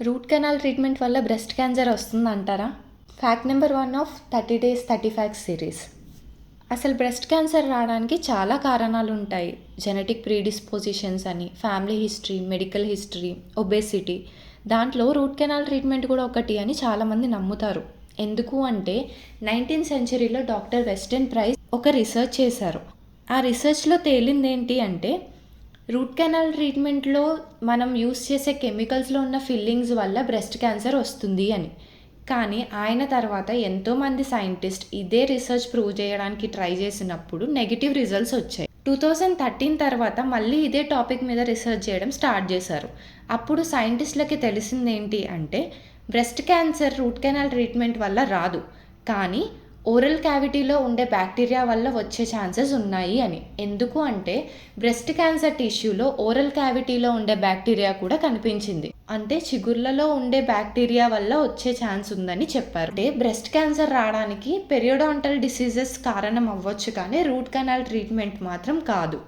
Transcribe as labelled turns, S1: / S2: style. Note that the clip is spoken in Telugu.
S1: రూట్ కెనాల్ ట్రీట్మెంట్ వల్ల breast cancer వస్తుందంటారా? Fact number one of thirty days thirty fact series అసలు బ్రెస్ట్ క్యాన్సర్ రావడానికి చాలా కారణాలు ఉంటాయి. జెనెటిక్ ప్రీడిస్పోజిషన్స్ అని family history medical history obesity దాంట్లో రూట్ కెనాల్ ట్రీట్మెంట్ కూడా ఒకటి అని చాలామంది నమ్ముతారు. ఎందుకు అంటే నైన్టీన్త్ సెంచరీలో డాక్టర్ వెస్టర్న్ ప్రైజ్ ఒక రీసెర్చ్ చేశారు. ఆ రీసెర్చ్లో తేలింది ఏంటి అంటే రూట్ కెనాల్ ట్రీట్మెంట్లో మనం యూస్ చేసే కెమికల్స్లో ఉన్న ఫిల్లింగ్స్ వల్ల బ్రెస్ట్ క్యాన్సర్ వస్తుంది అని. కానీ ఆయన తర్వాత ఎంతోమంది సైంటిస్ట్ ఇదే రీసెర్చ్ ప్రూవ్ చేయడానికి ట్రై చేసినప్పుడు నెగిటివ్ రిజల్ట్స్ వచ్చాయి. టూ థౌజండ్ థర్టీన్ తర్వాత మళ్ళీ ఇదే టాపిక్ మీద రీసెర్చ్ చేయడం స్టార్ట్ చేశారు. అప్పుడు సైంటిస్టులకి తెలిసింది ఏంటి అంటే breast cancer root canal treatment వల్ల రాదు. కానీ ఓరల్ క్యావిటీలో ఉండే బ్యాక్టీరియా వల్ల వచ్చే ఛాన్సెస్ ఉన్నాయి అని. ఎందుకు అంటే బ్రెస్ట్ క్యాన్సర్ టిష్యూలో ఓరల్ క్యావిటీలో ఉండే బ్యాక్టీరియా కూడా కనిపించింది. అంటే చిగుర్లలో ఉండే బ్యాక్టీరియా వల్ల వచ్చే ఛాన్స్ ఉందని చెప్పారు. అంటే బ్రెస్ట్ క్యాన్సర్ రావడానికి పెరియోడాంటల్ డిసీజెస్ కారణం అవ్వచ్చు కానీ రూట్ కెనాల్ ట్రీట్మెంట్ మాత్రం కాదు.